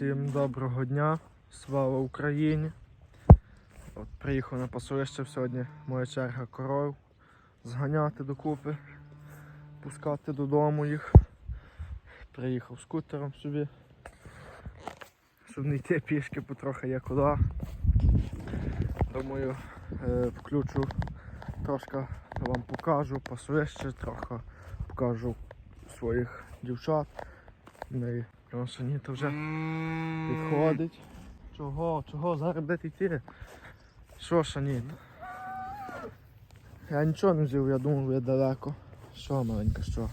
Всім доброго дня, слава Україні. От приїхав на пасовище сьогодні моя черга коров. Зганяти докупи, пускати додому їх. Приїхав скутером собі. Щоб не йти пішки потрохи є куди. Думаю, е, включу трошки вам покажу пасовище, трохи покажу своїх дівчат. Не то вже підходить. Чого? Чого? Зараз де ти йти? Що, Шаніт? Я нічого не взяв, я думав, ви далеко. Що, маленька, що?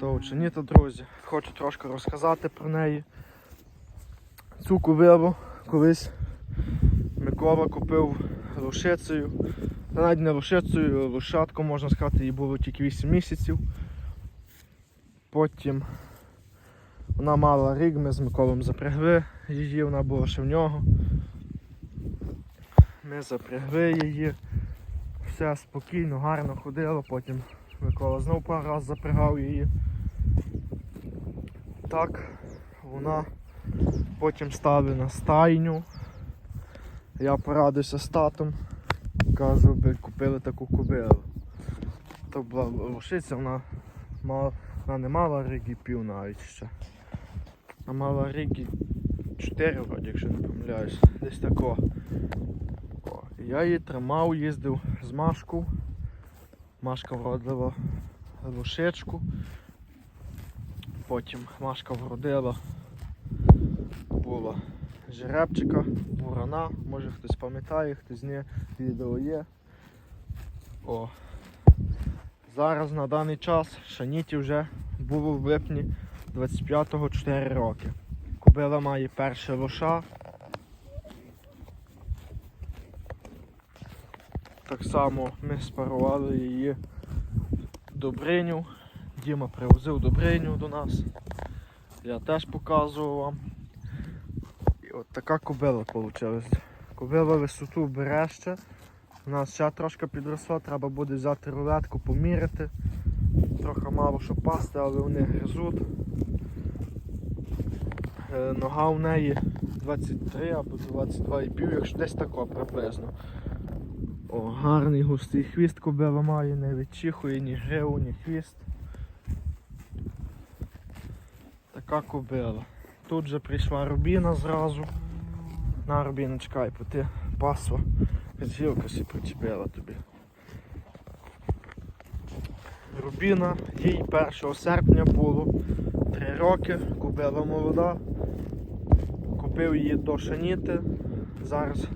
То Шаніта, друзі, хочу трошки розказати про неї. Цю кувилу колись Микола купив лошицею. Та навіть не лошицею, лошадку, можна сказати, їй було тільки 8 місяців. Потім вона мала рік, ми з Миколом запрягли її, вона була ще в нього. Ми запрягли її, все спокійно, гарно ходило, потім Микола знов пару раз запрягав її. Так, вона потім стали на стайню. Я порадився з татом, кажу, би купили таку кобилу. То була лошиця, вона мала, вона не мала рік пів навіть ще. А мала рік 4 вроді, якщо не помиляюсь. Десь тако. Я її тримав, їздив з Машку. Машка вродила лошечку. Потім Машка вродила була жеребчика, бурана, може хтось пам'ятає, хтось ні, відео є. О. Зараз на даний час Шаніті вже було в липні 25-го 4 роки. Кобила має перше лоша. Так само ми спарували її Добриню. Діма привозив Добриню до нас. Я теж показував вам. І от така кобила вийшла. Кобила висоту бере ще. У нас ще трошки підросла, треба буде взяти рулетку, поміряти. Трохи мало що пасти, але вони гризуть. Е, Нога у неї 23 або 22,5, якщо десь тако приблизно. О, гарний густий хвіст кобила має, не відчихує ні гриву, ні хвіст. Така кобила. Тут же прийшла Рубіна зразу. На Рубіна, чекай, бо ти пасва гілка сі причепила тобі. Рубіна, їй 1 серпня було 3 роки, купила молода. Купив її до Шаніти. Зараз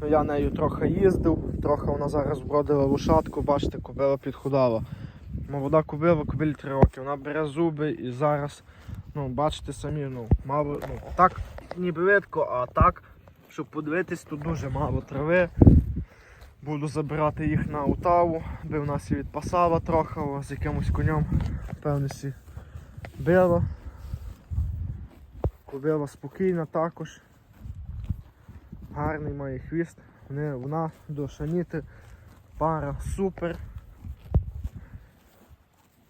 ну, я нею трохи їздив, трохи вона зараз вродила лошадку, бачите, кобила підхудала. Молода кобила, кобилі 3 роки, вона бере зуби і зараз, ну, бачите самі, ну, мало, ну, так ніби видко, а так, щоб подивитись, тут дуже мало трави. Буду забирати їх на Утаву, би в нас і відпасала трохи, з якимось конем, певно, била. Кобила спокійна також. Гарний має хвіст. Вони, вона до шаніти. Пара супер.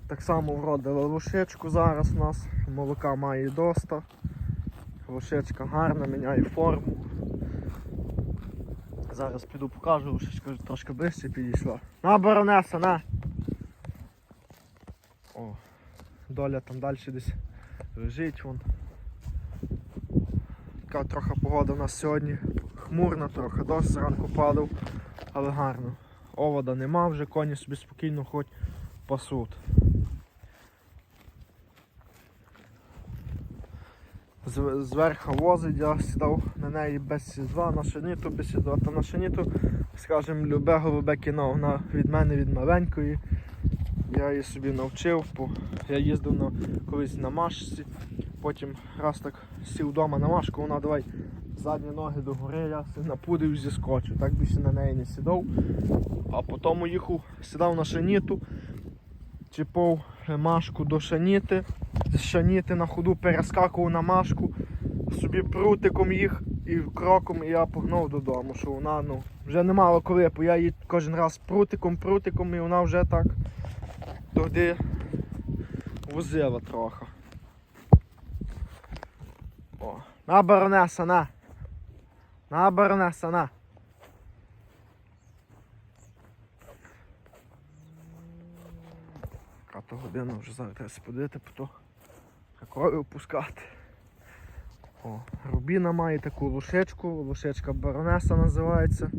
Так само вродила лошечку зараз у нас. Молока має доста. Лошечка гарна, міняє форму. Зараз піду покажу, лошечка трошки ближче підійшла. На, баронеса, на! О, доля там далі десь лежить вон. Така трохи погода в нас сьогодні. Хмурна, трохи дощ зранку падав, але гарно. Овода нема вже, коні собі спокійно хоч пасуть. Зверху возить, я сідав на неї без сідла, на шиніту без сідла. Та на шиніту, скажімо, любе голубе кіно, вона від мене від маленької. Я її собі навчив, я їздив на, колись на машці, потім раз так сів вдома на машку, вона давай задні ноги догори, я си напудив зіскочу. Так більше на неї не сідав. А потім їхав, сідав на шаніту, чіпав машку до шаніти, з шаніти на ходу перескакував на машку, собі прутиком їх і кроком і я погнав додому, що вона ну, вже не мала коли, бо я її кожен раз прутиком, прутиком і вона вже так туди возила трохи. О, на баронеса, на. На баронеса, на. Ката година вже зараз треба сподити, то такою опускати. О, Рубіна має таку лошечку, лошечка баронеса називається.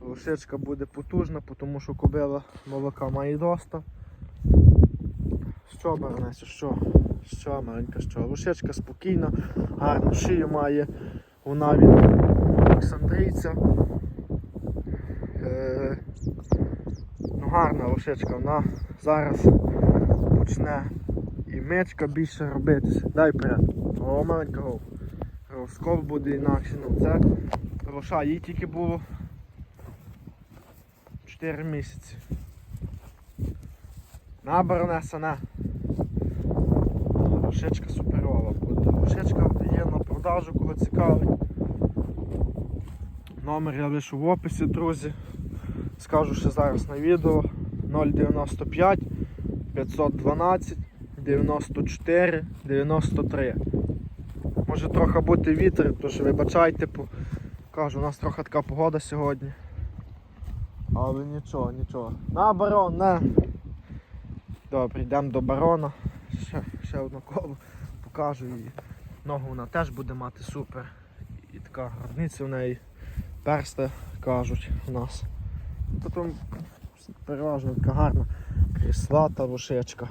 Лошечка буде потужна, тому що кобила молока має доста. Що, баронеса, що? Що, маленька, що? Лошечка спокійна, гарну шию має. Вона від Олександрійця. Е, ну, гарна лошечка, вона зараз почне і мечка більше робитися. Дай вперед. О, маленька гол. Розкол буде інакше. Ну, це лоша їй тільки було 4 місяці. На баронеса, на. Лошечка суперова буде. Є на продажу, кого цікавить. Номер я лишу в описі, друзі. Скажу ще зараз на відео 095 512 94 93. Може трохи бути вітер, тож вибачайте, кажу, у нас трохи така погода сьогодні. Але нічого, нічого. На барон, на. Добре, йдемо до барона. Ще, ще одне коло покажу її. Ногу вона теж буде мати супер. І така гарниця в неї. Перста кажуть у нас. Потім переважно така гарна кріслата лошечка.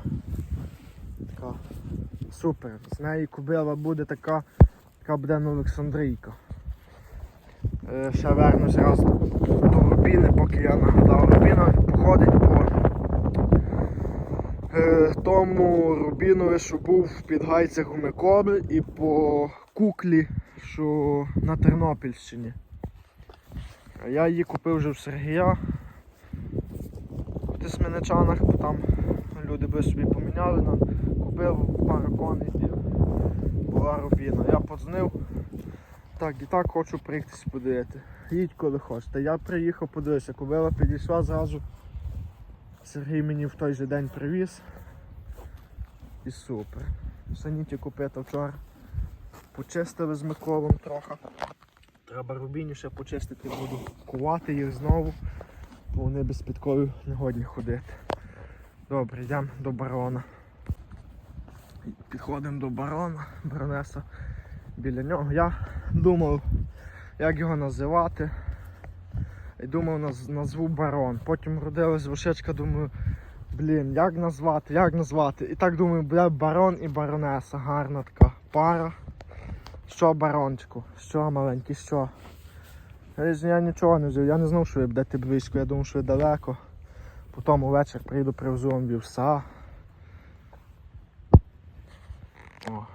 Така супер. З неї кубила буде така, така буде на Олександрійка. Е, ще вернусь раз до Рубіни, поки я нагадав. Рубіна походить по е, тому Рубінові, що був в Підгайцях у Миколи і по куклі, що на Тернопільщині. А Я її купив вже в Сергія в Тисменичанах, бо там люди би собі поміняли, на- купив пару коней була Рубіна. Я подзвонив, так і так хочу приїхати подивити. Їдь коли хочете. Я приїхав, подивився, кобила підійшла зразу. Сергій мені в той же день привіз. І супер. Саніті купити вчора. Почистили з Миколом трохи. Треба рубіні ще почистити, буду кувати їх знову, бо вони без підковів не годні ходити. Добре, йдемо до барона. Підходимо до барона, баронеса біля нього. Я думав, як його називати. І думав, наз- назву барон. Потім родилась вишечка, думаю, блін, як назвати, як назвати. І так думаю, буде барон і баронеса. Гарна така пара. Що барончику? Що маленький, що? Я нічого не взяв, я не знав, що ви будете близько, я думав, що ви далеко. Потім увечір прийду, привезу вам вівса. О.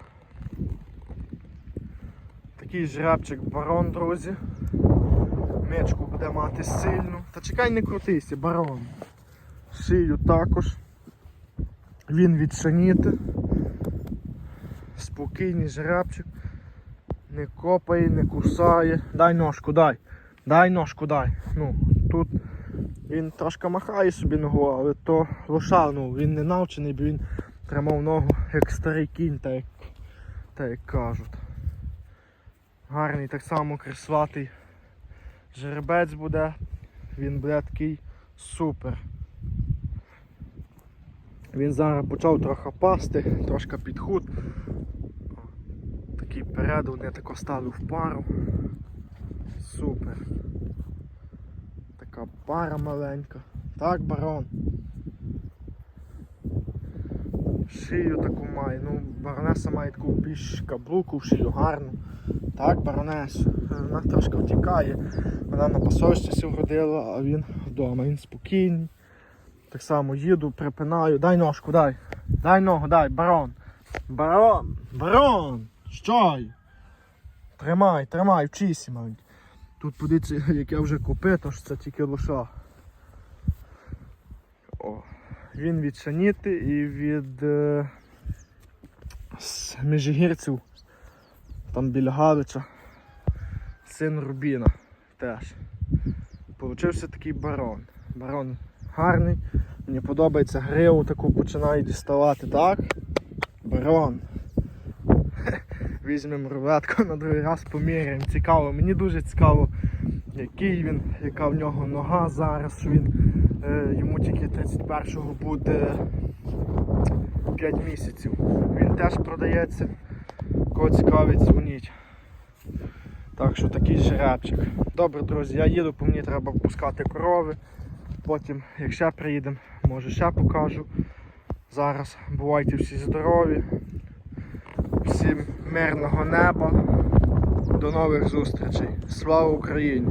Такий жребчик барон, друзі. Мечку буде мати сильну. Та чекай, не крутися, барон. Шию також. Він від шаніти. Спокійний жеребчик. Не копає, не кусає. Дай ножку, дай. Дай ножку, дай. Ну, тут він трошки махає собі ногу, але то лоша, ну, він не навчений, бо він тримав ногу як старий кінь, так як, так як кажуть. Гарний так само кресватий жеребець буде. Він буде такий супер. Він зараз почав трохи пасти, трошки підхуд. Такий перед, вони тако стали в пару. Супер. Така пара маленька. Так, барон. Шию таку має. Ну, баронеса має таку більш каблуку в шию гарну. Так, баронесу. Вона трошки втікає. Вона на пасовищі вродила, а він вдома. Він спокійний. Так само їду, припинаю. Дай ножку, дай. Дай ногу, дай, барон. Барон! Барон! Що? Тримай, тримай, вчися, маленький. Тут подивіться, як я вже купив, то ж це тільки лоша. О, він від шаніти і від е, з Межигірців, там біля Галича. Син Рубіна теж. Получився такий барон. Барон гарний. Мені подобається гриву таку починає діставати, так? Барон. Візьмемо рулетку на другий раз поміряємо. Цікаво, мені дуже цікаво, який він, яка в нього нога зараз. Він, е, йому тільки 31-го буде 5 місяців. Він теж продається. Кого цікавить, дзвоніть. Так що такий жеребчик. Добре, друзі, я їду, по мені треба пускати корови. Потім, як ще приїдемо, може ще покажу. Зараз бувайте всі здорові. Всім мирного неба. До нових зустрічей. Слава Україні!